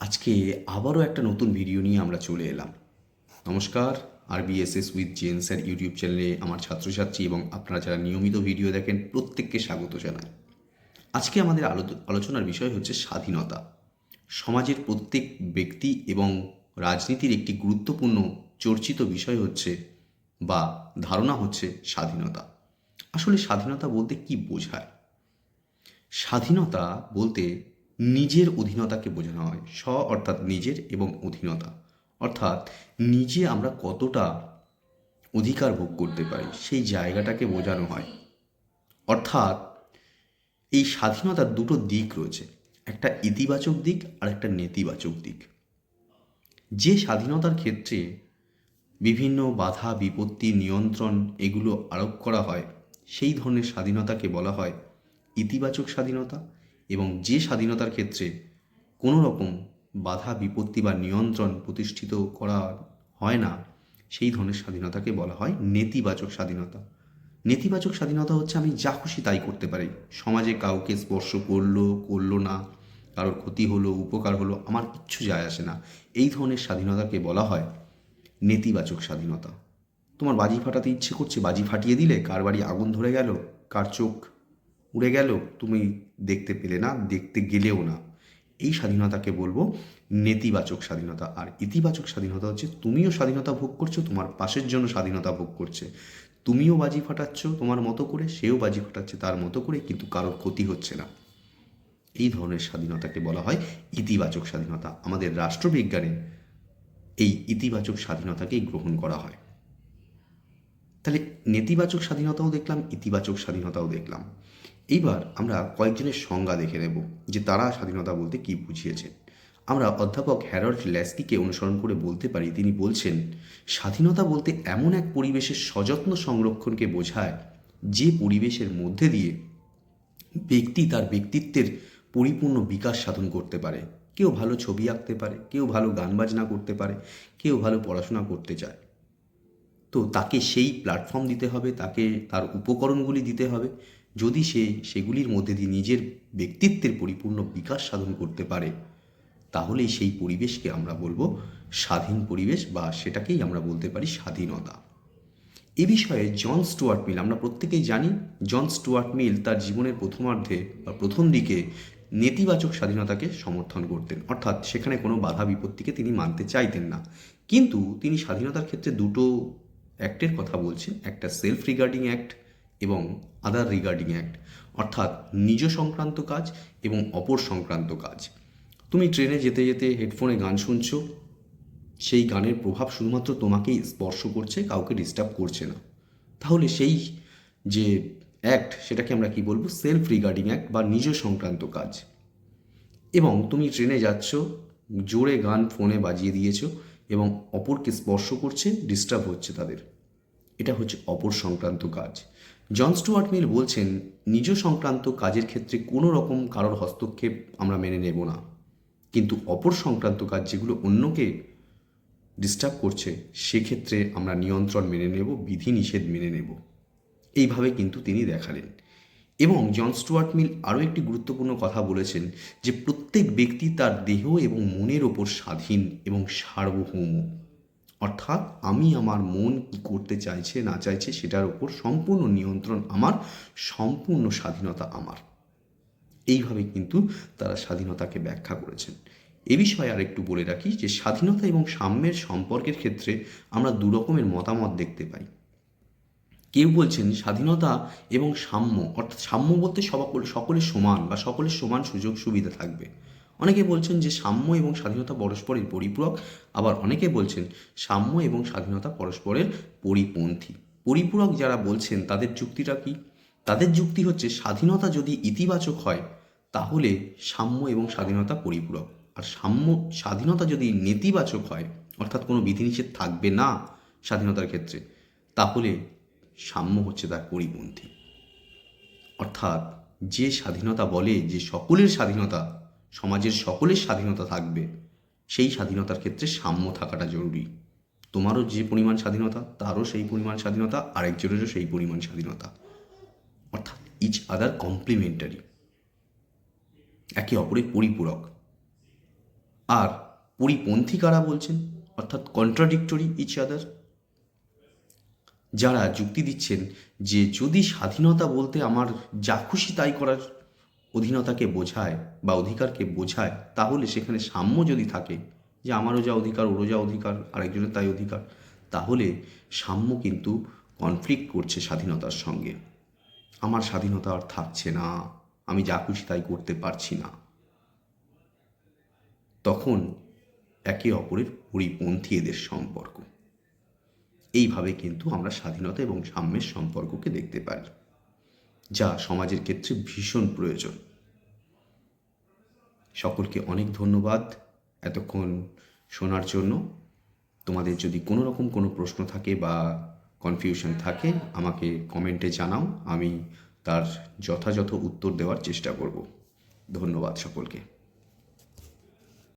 আজকে আবারও একটা নতুন ভিডিও নিয়ে আমরা চলে এলাম। নমস্কার আর BSS with gen sir YouTube চ্যানেলে আমার ছাত্রছাত্রী এবং আপনারা যারা নিয়মিত ভিডিও দেখেন, প্রত্যেককে স্বাগত জানাই। আজকে আমাদের আলো- আলোচনার বিষয় হচ্ছে স্বাধীনতা। সমাজের প্রত্যেক ব্যক্তি এবং রাজনীতির একটি গুরুত্বপূর্ণ চর্চিত বিষয় হচ্ছে বা ধারণা হচ্ছে স্বাধীনতা। আসলে স্বাধীনতা বলতে কি বোঝায়? স্বাধীনতা বলতে নিজের অধীনতাকে বোঝানো হয়। স্ব অর্থাৎ নিজের এবং অধীনতা। অর্থাৎ নিজে আমরা কতটা অধিকার ভোগ করতে পারি, সেই জায়গাটাকে বোঝানো হয়। অর্থাৎ এই স্বাধীনতার দুটো দিক রয়েছে। একটা ইতিবাচক দিক আর একটা নেতিবাচক দিক। যে স্বাধীনতার ক্ষেত্রে বিভিন্ন বাধা, বিপত্তি, নিয়ন্ত্রণ এগুলো আরোপ করা হয়, সেই ধরনের স্বাধীনতাকে বলা হয় ইতিবাচক স্বাধীনতা। এবং যে স্বাধীনতার ক্ষেত্রে কোনো রকম বাধা, বিপত্তি বা নিয়ন্ত্রণ প্রতিষ্ঠিত করা হয় না, সেই ধরনের স্বাধীনতাকে বলা হয় নেতিবাচক স্বাধীনতা। নেতিবাচক স্বাধীনতা হচ্ছে আমি যা খুশি তাই করতে পারি। সমাজে কাউকে স্পর্শ করল করল না, কারোর ক্ষতি হলো, উপকার হলো, আমার কিচ্ছু যায় আসে না। এই ধরনের স্বাধীনতাকে বলা হয় নেতিবাচক স্বাধীনতা। তোমার বাজি ফাটাতে ইচ্ছে করছে? বাজি ফাটিয়ে দিলে? কার বাড়ি আগুন ধরে গেল? কার চোখ উড়ে গেল? তুমি দেখতে পেলে না, দেখতে গেলেও না। এই স্বাধীনতাকে বলব নেতিবাচক স্বাধীনতা। আর ইতিবাচক স্বাধীনতা হচ্ছে তুমিও স্বাধীনতা ভোগ করছ, তোমার পাশের জন্য স্বাধীনতা ভোগ করছে। তুমিও বাজি ফাটাচ্ছ তোমার মতো করে, সেও বাজি ফাটাচ্ছে তার মতো করে, কিন্তু কারোর ক্ষতি হচ্ছে না। এই ধরনের স্বাধীনতাকে বলা হয় ইতিবাচক স্বাধীনতা। আমাদের রাষ্ট্রবিজ্ঞানে এই ইতিবাচক স্বাধীনতাকেই গ্রহণ করা হয়। তাহলে নেতিবাচক স্বাধীনতাও দেখলাম, ইতিবাচক স্বাধীনতাও দেখলাম। এইবার আমরা কয়েকজনের সংজ্ঞা দেখে নেব যে তারা স্বাধীনতা বলতে কি বুঝিয়েছেন। আমরা অধ্যাপক হ্যারল্ড ল্যাস্কিকে অনুসরণ করে বলতে পারি, তিনি বলছেন, স্বাধীনতা বলতে এমন এক পরিবেশের সযত্ন সংরক্ষণকে বোঝায় যে পরিবেশের মধ্যে দিয়ে ব্যক্তি তার ব্যক্তিত্বের পরিপূর্ণ বিকাশ সাধন করতে পারে। কেউ ভালো ছবি আঁকতে পারে, কেউ ভালো গান বাজনা করতে পারে, কেউ ভালো পড়াশোনা করতে চায়। তো তাকে সেই প্ল্যাটফর্ম দিতে হবে, তাকে তার উপকরণগুলি দিতে হবে। যদি সে সেগুলির মধ্যে দিয়ে নিজের ব্যক্তিত্বের পরিপূর্ণ বিকাশ সাধন করতে পারে, তাহলেই সেই পরিবেশকে আমরা বলব স্বাধীন পরিবেশ বা সেটাকেই আমরা বলতে পারি স্বাধীনতা। এ বিষয়ে জন স্টুয়ার্ট মিল, আমরা প্রত্যেকেই জানি, জন স্টুয়ার্ট মিল তার জীবনের প্রথমার্ধে বা প্রথম দিকে নেতিবাচক স্বাধীনতাকে সমর্থন করতেন। অর্থাৎ সেখানে কোনো বাধা বিপত্তিকে তিনি মানতে চাইতেন না। কিন্তু তিনি স্বাধীনতার ক্ষেত্রে দুটো অ্যাক্টের কথা বলছেন। একটা সেলফ রিগার্ডিং অ্যাক্ট এবং আদার রিগার্ডিং অ্যাক্ট অর্থাৎ নিজ সংক্রান্ত কাজ এবং অপর সংক্রান্ত কাজ। তুমি ট্রেনে যেতে যেতে হেডফোনে গান শুনছো, সেই গানের প্রভাব শুধুমাত্র তোমাকেই স্পর্শ করছে, কাউকে ডিস্টার্ব করছে না। তাহলে সেই যে অ্যাক্ট সেটাকে আমরা কি বলব? সেলফ রিগার্ডিং অ্যাক্ট বা নিজ সংক্রান্ত কাজ। এবং তুমি ট্রেনে যাচ্ছ, জোরে গান ফোনে বাজিয়ে দিয়েছ এবং অপরকে স্পর্শ করছে ডিস্টার্ব হচ্ছে তাদের। এটা হচ্ছে অপর সংক্রান্ত কাজ। জন স্টুয়ার্ট মিল বলছেন, নিজ সংক্রান্ত কাজের ক্ষেত্রে কোনো রকম কারোর হস্তক্ষেপ আমরা মেনে নেব না। কিন্তু অপর সংক্রান্ত কাজ যেগুলো অন্যকে ডিস্টার্ব করছে, সেক্ষেত্রে আমরা নিয়ন্ত্রণ মেনে নেব, বিধিনিষেধ মেনে নেব। এইভাবে কিন্তু তিনি দেখালেন। এবং জন স্টুয়ার্ট মিল আরও একটি গুরুত্বপূর্ণ কথা বলেছেন যে, প্রত্যেক ব্যক্তি তার দেহ এবং মনের ওপর স্বাধীন এবং সার্বভৌম। অর্থাৎ আমি আমার মন কি করতে চাইছে, না চাইছে সেটার উপর সম্পূর্ণ নিয়ন্ত্রণ আমার, সম্পূর্ণ স্বাধীনতা আমার। এইভাবে কিন্তু তারা স্বাধীনতাকে ব্যাখ্যা করেছেন। এ বিষয়ে আর একটু বলে রাখি যে স্বাধীনতা এবং সাম্যের সম্পর্কের ক্ষেত্রে আমরা দু রকমের মতামত দেখতে পাই। কেউ বলছেন স্বাধীনতা এবং সাম্য, অর্থাৎ সাম্য বলতে সকল, সকলের সমান বা সকলের সমান সুযোগ সুবিধা থাকবে। অনেকে বলছেন যে সাম্য এবং স্বাধীনতা পরস্পরের পরিপূরক, আবার অনেকে বলছেন সাম্য এবং স্বাধীনতা পরস্পরের পরিপন্থী। পরিপূরক যারা বলছেন, তাদের যুক্তিটা কি? তাদের যুক্তি হচ্ছে স্বাধীনতা যদি ইতিবাচক হয়, তাহলে সাম্য এবং স্বাধীনতা পরিপূরক। আর সাম্য, স্বাধীনতা যদি নেতিবাচক হয়, অর্থাৎ কোনো বিধিনিষেধ থাকবে না স্বাধীনতার ক্ষেত্রে, তাহলে সাম্য হচ্ছে তার পরিপন্থী। অর্থাৎ যে স্বাধীনতা বলে যে সকলের স্বাধীনতা সমাজের সকলের স্বাধীনতা থাকবে। সেই স্বাধীনতার ক্ষেত্রে সাম্য থাকাটা জরুরি। তোমারও যে পরিমাণ স্বাধীনতা, তারও সেই পরিমাণ স্বাধীনতা, আরেকজনেরও সেই পরিমাণ স্বাধীনতা। অর্থাৎ ইচ আদার কমপ্লিমেন্টারি একে অপরের পরিপূরক। আর পরিপন্থী কারা বলছেন? অর্থাৎ কন্ট্রাডিক্টরি ইচ আদার যারা যুক্তি দিচ্ছেন যে যদি স্বাধীনতা বলতে আমার যা খুশি তাই করার অধীনতাকে বোঝায় বা অধিকারকে বোঝায়, তাহলে সেখানে সাম্য যদি থাকে যে আমারও যা অধিকার, ওরও যা অধিকার, আরেকজনের তাই অধিকার, তাহলে সাম্য কিন্তু কনফ্লিক্ট করছে স্বাধীনতার সঙ্গে। আমার স্বাধীনতা আর থাকছে না, আমি যা খুশি তাই করতে পারছি না। তখন একে অপরের পরিপন্থী এদের সম্পর্ক। এইভাবে কিন্তু আমরা স্বাধীনতা এবং সাম্যের সম্পর্ককে দেখতে পারি। যা সমাজের ক্ষেত্রে ভীষণ প্রয়োজন। সকলকে অনেক ধন্যবাদ এতক্ষণ শোনার জন্য। তোমাদের যদি কোনো রকম কোনো প্রশ্ন থাকে বা কনফিউশন থাকে, আমাকে কমেন্টে জানাও, আমি তার যথাযথ উত্তর দেওয়ার চেষ্টা করব। ধন্যবাদ সকলকে।